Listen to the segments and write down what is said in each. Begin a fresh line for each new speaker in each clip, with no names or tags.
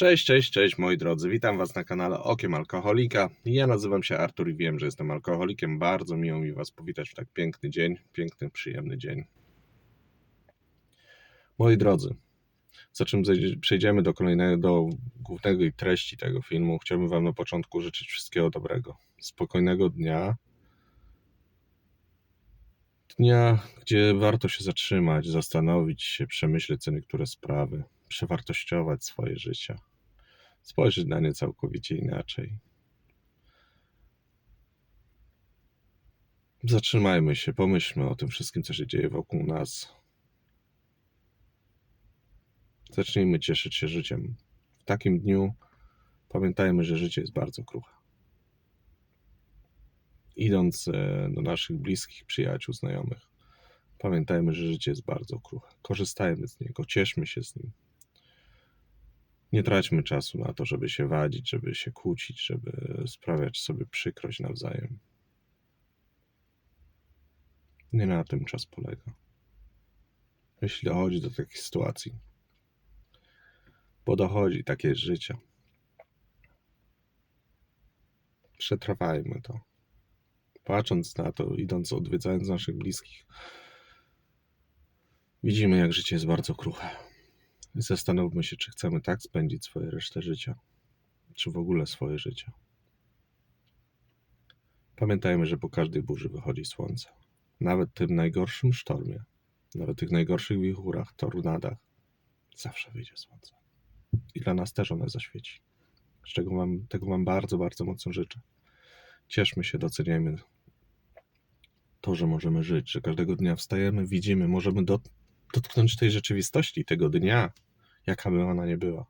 Cześć, cześć, cześć moi drodzy. Witam Was na kanale Okiem Alkoholika. Ja nazywam się Artur i wiem, że jestem alkoholikiem. Bardzo miło mi Was powitać w tak piękny dzień, piękny, przyjemny dzień. Moi drodzy, zaczym zejdzie- przejdziemy do kolejnego, do głównej treści tego filmu, chciałbym Wam na początku życzyć wszystkiego dobrego. Spokojnego dnia. Dnia, gdzie warto się zatrzymać, zastanowić się, przemyśleć sobie niektóre sprawy, przewartościować swoje życie, spojrzeć na nie całkowicie inaczej. Zatrzymajmy się, pomyślmy o tym wszystkim, co się dzieje wokół nas. Zacznijmy cieszyć się życiem. W takim dniu pamiętajmy, że życie jest bardzo kruche. Idąc e, do naszych bliskich, przyjaciół, znajomych, pamiętajmy, że życie jest bardzo kruche. Korzystajmy z niego, cieszmy się z nim. Nie traćmy czasu na to, żeby się wadzić, żeby się kłócić, żeby sprawiać sobie przykrość nawzajem. Nie na tym czas polega. Jeśli dochodzi do takich sytuacji, bo dochodzi takie życie. Przetrwajmy to. Patrząc na to, idąc, odwiedzając naszych bliskich, widzimy, jak życie jest bardzo kruche. Zastanówmy się, czy chcemy tak spędzić swoje resztę życia, czy w ogóle swoje życie. Pamiętajmy, że po każdej burzy wychodzi słońce. Nawet tym najgorszym sztormie, nawet tych najgorszych wichurach, tornadach, zawsze wyjdzie słońce. I dla nas też one zaświeci. Z czego wam, tego Wam bardzo, bardzo mocno życzę. Cieszmy się, doceniajmy to, że możemy żyć, że każdego dnia wstajemy, widzimy, możemy dot, dotknąć tej rzeczywistości tego dnia, jaka by ona nie była.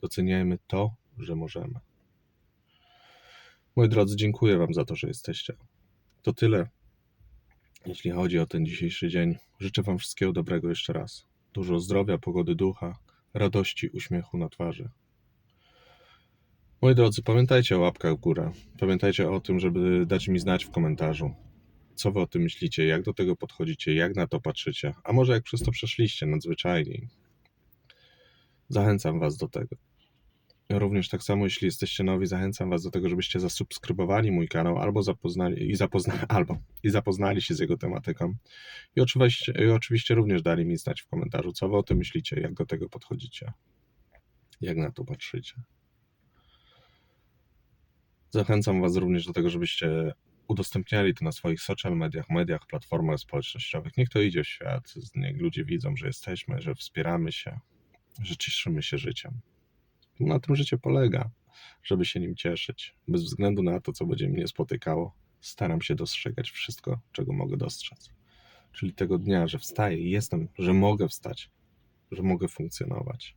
Doceniajmy to, że możemy. Moi drodzy, dziękuję Wam za to, że jesteście. To tyle, jeśli chodzi o ten dzisiejszy dzień. Życzę Wam wszystkiego dobrego jeszcze raz. Dużo zdrowia, pogody ducha, radości, uśmiechu na twarzy. Moi drodzy, pamiętajcie o łapkach w górę. Pamiętajcie o tym, żeby dać mi znać w komentarzu, co wy o tym myślicie, jak do tego podchodzicie, jak na to patrzycie, a może jak przez to przeszliście nadzwyczajnie. Zachęcam was do tego. Również tak samo, jeśli jesteście nowi, zachęcam was do tego, żebyście zasubskrybowali mój kanał albo zapoznali, i, albo, i zapoznali się z jego tematyką. I oczywiście, I oczywiście również dali mi znać w komentarzu, co wy o tym myślicie, jak do tego podchodzicie, jak na to patrzycie. Zachęcam Was również do tego, żebyście udostępniali to na swoich social mediach, mediach, platformach społecznościowych. Niech to idzie w świat, niech ludzie widzą, że jesteśmy, że wspieramy się, że cieszymy się życiem. Na tym życie polega, żeby się nim cieszyć. Bez względu na to, co będzie mnie spotykało, staram się dostrzegać wszystko, czego mogę dostrzec. Czyli tego dnia, że wstaję i jestem, że mogę wstać, że mogę funkcjonować.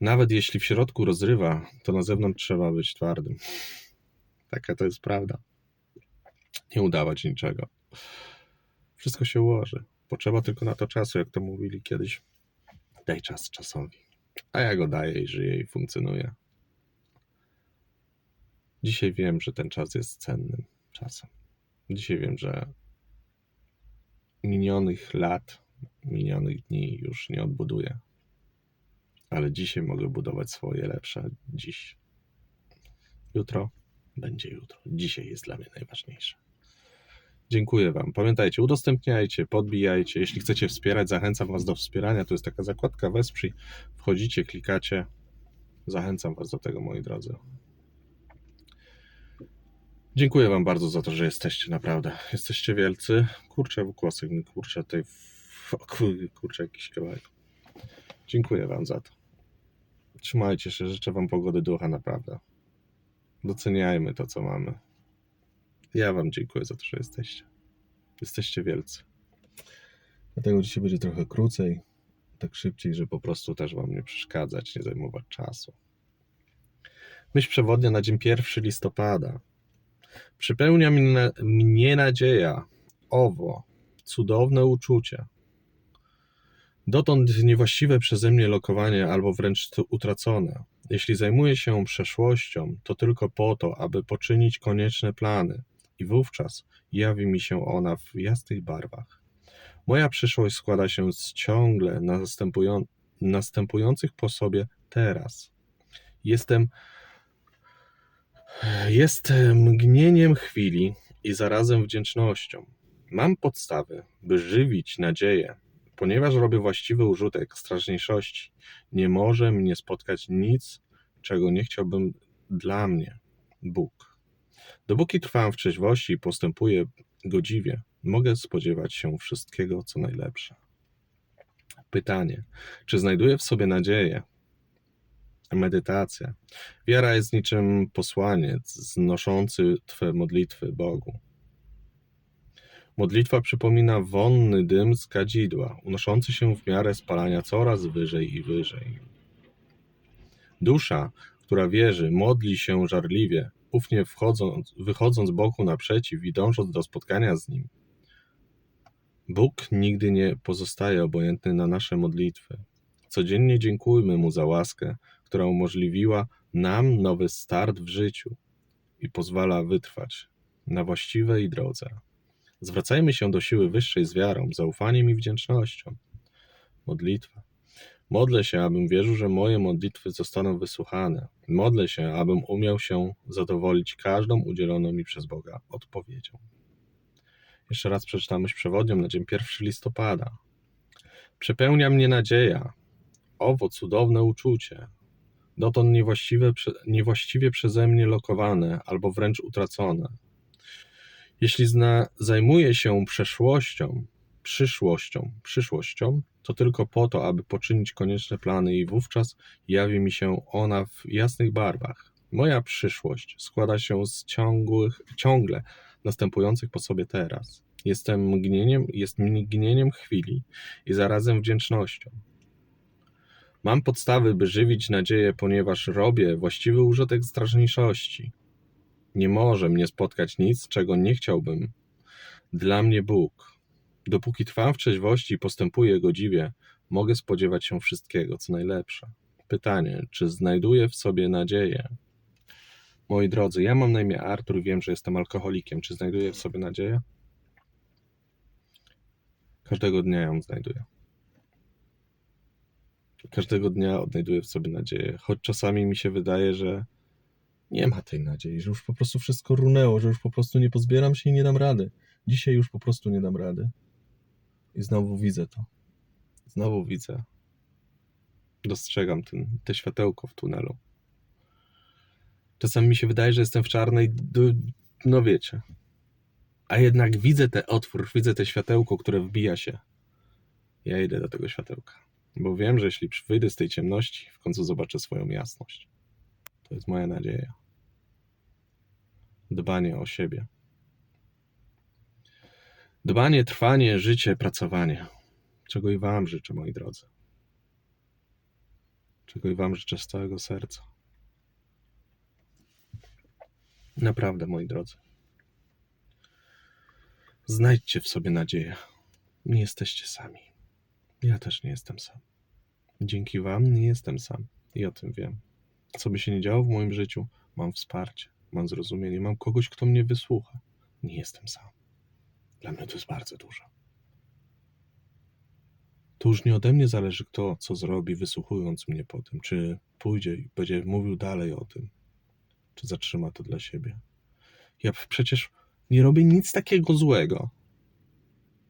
Nawet jeśli w środku rozrywa, to na zewnątrz trzeba być twardym. Taka to jest prawda. Nie udawać niczego. Wszystko się ułoży. Potrzeba tylko na to czasu, jak to mówili kiedyś. Daj czas czasowi. A ja go daję i żyję i funkcjonuję. Dzisiaj wiem, że ten czas jest cennym czasem. Dzisiaj wiem, że minionych lat, minionych dni już nie odbuduję ale dzisiaj mogę budować swoje lepsze dziś. Jutro będzie jutro. Dzisiaj jest dla mnie najważniejsze. Dziękuję Wam. Pamiętajcie, udostępniajcie, podbijajcie. Jeśli chcecie wspierać, zachęcam Was do wspierania. To jest taka zakładka Wesprzyj. Wchodzicie, klikacie. Zachęcam Was do tego, moi drodzy. Dziękuję Wam bardzo za to, że jesteście, naprawdę. Jesteście wielcy. Kurczę, włosek mi kurczę w- Kurczę, jakiś kawałek. Dziękuję Wam za to. Trzymajcie się, życzę Wam pogody ducha, naprawdę. Doceniajmy to, co mamy. Ja Wam dziękuję za to, że jesteście. Jesteście wielcy. Dlatego dzisiaj będzie trochę krócej, tak szybciej, żeby po prostu też Wam nie przeszkadzać, nie zajmować czasu. Myśl przewodnia na dzień 1 listopada. Przypełnia mnie, nadzieja, owo, cudowne uczucie. Dotąd niewłaściwe przeze mnie lokowanie albo wręcz utracone. Jeśli zajmuję się przeszłością, to tylko po to, aby poczynić konieczne plany i wówczas jawi mi się ona w jasnych barwach. Moja przyszłość składa się z ciągle następują, następujących po sobie teraz. Jestem Jestem mgnieniem chwili i zarazem wdzięcznością. Mam podstawy, by żywić nadzieję, ponieważ robię właściwy użytek strażniejszości. Nie może mnie spotkać nic, czego nie chciałbym dla mnie Bóg. Dopóki trwam w trzeźwości i postępuję godziwie, mogę spodziewać się wszystkiego, co najlepsze. Pytanie: czy znajduję w sobie nadzieję? Medytacja. Wiara jest niczym posłaniec znoszący Twe modlitwy Bogu. Modlitwa przypomina wonny dym z kadzidła, unoszący się w miarę spalania coraz wyżej i wyżej. Dusza, która wierzy, modli się żarliwie, ufnie wchodząc, wychodząc Bogu naprzeciw i dążąc do spotkania z Nim. Bóg nigdy nie pozostaje obojętny na nasze modlitwy. Codziennie dziękujmy Mu za łaskę, która umożliwiła nam nowy start w życiu i pozwala wytrwać na właściwej drodze. Zwracajmy się do siły wyższej z wiarą, zaufaniem i wdzięcznością. Modlitwa. Modlę się, abym wierzył, że moje modlitwy zostaną wysłuchane. Modlę się, abym umiał się zadowolić każdą udzieloną mi przez Boga odpowiedzią. Jeszcze raz przeczytam myśl przewodnią na dzień 1 listopada. Przepełnia mnie nadzieja, owo cudowne uczucie, dotąd niewłaściwie, niewłaściwie przeze mnie lokowane albo wręcz utracone. Jeśli zna, zajmuję się przeszłością, przyszłością, przyszłością, to tylko po to, aby poczynić konieczne plany i wówczas jawi mi się ona w jasnych barwach. Moja przyszłość składa się z ciągłych, ciągle następujących po sobie teraz. Jestem mgnieniem, jest mgnieniem chwili i zarazem wdzięcznością. Mam podstawy, by żywić nadzieję, ponieważ robię właściwy użytek strażniejszości. Nie może mnie spotkać nic, czego nie chciałbym. Dla mnie Bóg. Dopóki trwam w trzeźwości i postępuję godziwie, mogę spodziewać się wszystkiego, co najlepsze. Pytanie, czy znajduję w sobie nadzieję? Moi drodzy, ja mam na imię Artur i wiem, że jestem alkoholikiem. Czy znajduję w sobie nadzieję? Każdego dnia ją znajduję. Każdego dnia odnajduję w sobie nadzieję, choć czasami mi się wydaje, że nie ma tej nadziei, że już po prostu wszystko runęło, że już po prostu nie pozbieram się i nie dam rady. Dzisiaj już po prostu nie dam rady. I znowu widzę to. Znowu widzę. Dostrzegam ten, te światełko w tunelu. Czasami mi się wydaje, że jestem w czarnej, no wiecie. A jednak widzę ten otwór, widzę te światełko, które wbija się. Ja idę do tego światełka. Bo wiem, że jeśli wyjdę z tej ciemności, w końcu zobaczę swoją jasność. To jest moja nadzieja. Dbanie o siebie. Dbanie, trwanie, życie, pracowanie. Czego i Wam życzę, moi drodzy. Czego i Wam życzę z całego serca. Naprawdę, moi drodzy. Znajdźcie w sobie nadzieję. Nie jesteście sami. Ja też nie jestem sam. Dzięki Wam nie jestem sam i o tym wiem. Co by się nie działo w moim życiu, mam wsparcie, mam zrozumienie, mam kogoś, kto mnie wysłucha. Nie jestem sam. Dla mnie to jest bardzo dużo. To już nie ode mnie zależy, kto co zrobi, wysłuchując mnie po tym, czy pójdzie i będzie mówił dalej o tym, czy zatrzyma to dla siebie. Ja przecież nie robię nic takiego złego.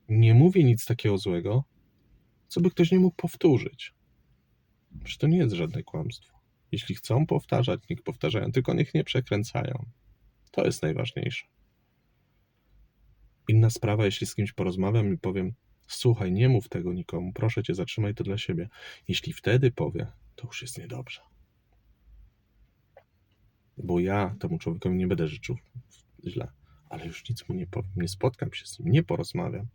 Nie mówię nic takiego złego, co by ktoś nie mógł powtórzyć. Przecież to nie jest żadne kłamstwo. Jeśli chcą powtarzać, niech powtarzają, tylko niech nie przekręcają. To jest najważniejsze. Inna sprawa, jeśli z kimś porozmawiam i powiem, słuchaj, nie mów tego nikomu, proszę cię, zatrzymaj to dla siebie. Jeśli wtedy powie, to już jest niedobrze. Bo ja temu człowiekowi nie będę życzył źle, ale już nic mu nie powiem, nie spotkam się z nim, nie porozmawiam.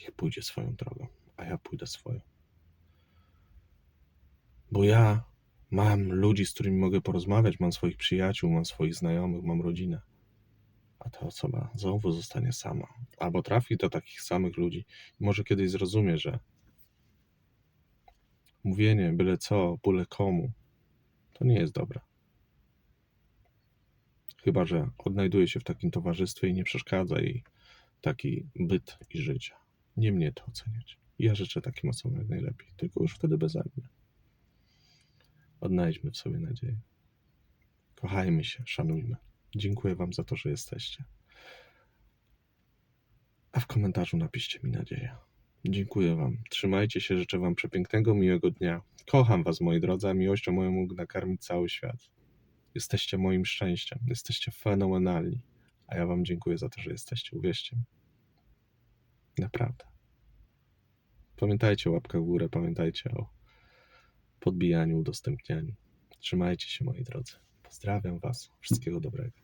Niech pójdzie swoją drogą, a ja pójdę swoją. Bo ja mam ludzi, z którymi mogę porozmawiać, mam swoich przyjaciół, mam swoich znajomych, mam rodzinę. A ta osoba znowu zostanie sama. Albo trafi do takich samych ludzi i może kiedyś zrozumie, że mówienie byle co, byle komu, to nie jest dobre. Chyba, że odnajduje się w takim towarzystwie i nie przeszkadza jej taki byt i życie. Nie mnie to oceniać. Ja życzę takim osobom jak najlepiej, tylko już wtedy beze mnie. Odnajdźmy w sobie nadzieję. Kochajmy się, szanujmy. Dziękuję Wam za to, że jesteście. A w komentarzu napiszcie mi nadzieję. Dziękuję Wam. Trzymajcie się, życzę Wam przepięknego, miłego dnia. Kocham Was, moi drodzy, a miłością moją mógł nakarmić cały świat. Jesteście moim szczęściem. Jesteście fenomenalni. A ja Wam dziękuję za to, że jesteście. Uwierzcie mi. Naprawdę. Pamiętajcie o łapkach w górę, pamiętajcie o podbijaniu, udostępnianiu. Trzymajcie się, moi drodzy. Pozdrawiam Was. Wszystkiego dobrego.